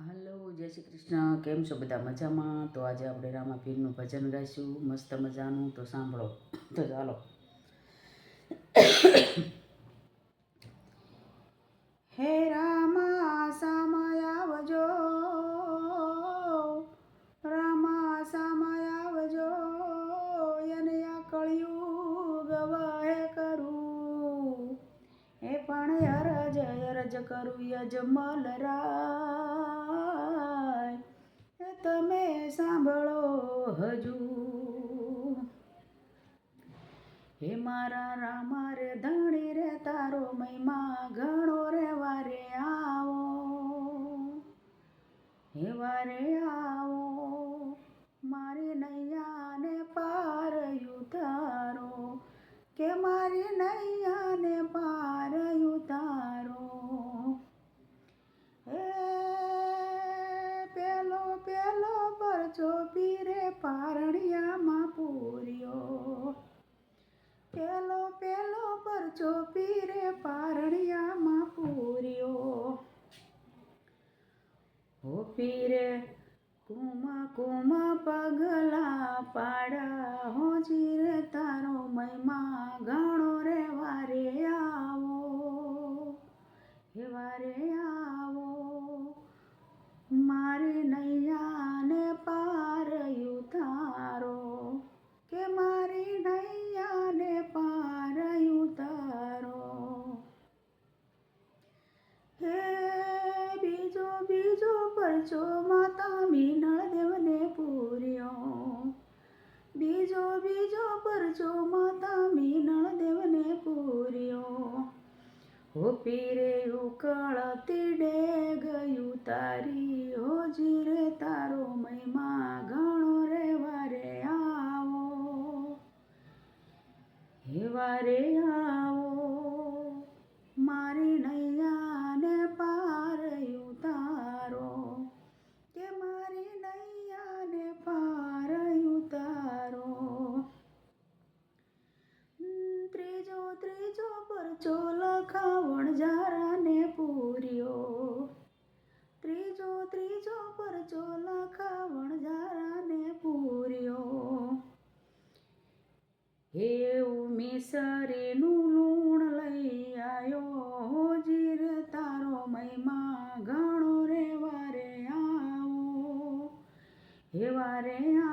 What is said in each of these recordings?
Hello, જય શ્રી કૃષ્ણ. કેમ છો બધા મજામાં? તો આજે આપણે રામાપીરનું ભજન ગાઈશું. મસ્ત મજાનું. તો સાંભળો. તો ચાલો. હે રામા, સમય આવજો. રામા, સમય આવજો. એને આ કળિયુગ વહે કરું. એ પણ અરજ અરજ કરું, યજમલ એ તમે સાંભળો હજુ. હે મારા રામા રે ધણી રે, તારો મહિમા ઘણો રે, વારે આવો. હે વારે આવો, મારી નૈયાને પાર ઉતારો કે મારી નૈયાને પાર પીરે કુમા કુમા પગલા પાડા હો જીરે તારો મહિમા. પરચો માતા મીનળ દેવને પૂર્યો. બીજો બીજો પરચો માતા મીનળ દેવને પૂર્યો. હો પીરે ઉકળતી ડે ગયું તારી હો જીરે તારો મહિમા હે મિસરીનું લૂણ લઈ આવ્યો જીર તારો મહિમા ઘણો રે વારે આવો. હે વારે આવો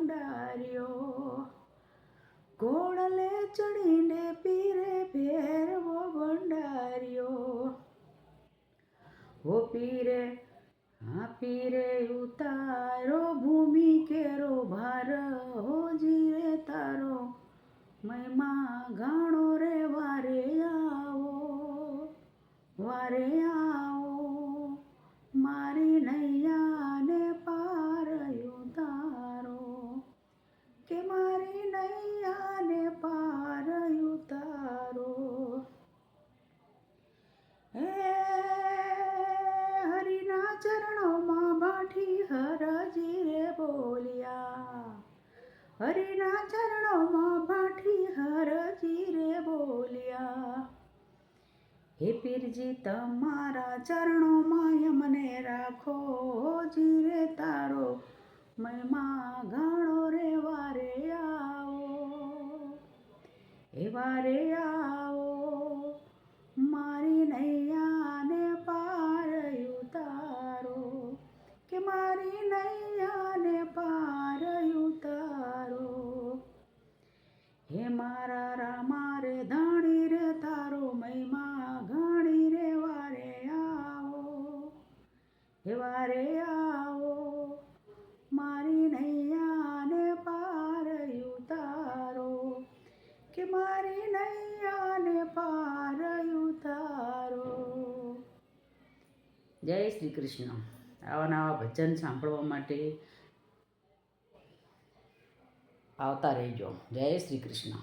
ભંડાર્યો ઘોડલે ચડીને પીરે ફેરવો ભંડાર્યો હો પીરે હા પીરે પીરજી તમારા ચરણોમાં યમને રાખો જીરે તારો મહિમા, ઘણો રે વારે આવો. એ વારે આવો જય શ્રી કૃષ્ણ. આવા નવા ભજન સાંભળવા માટે આવતા રહેજો. જય શ્રી કૃષ્ણ.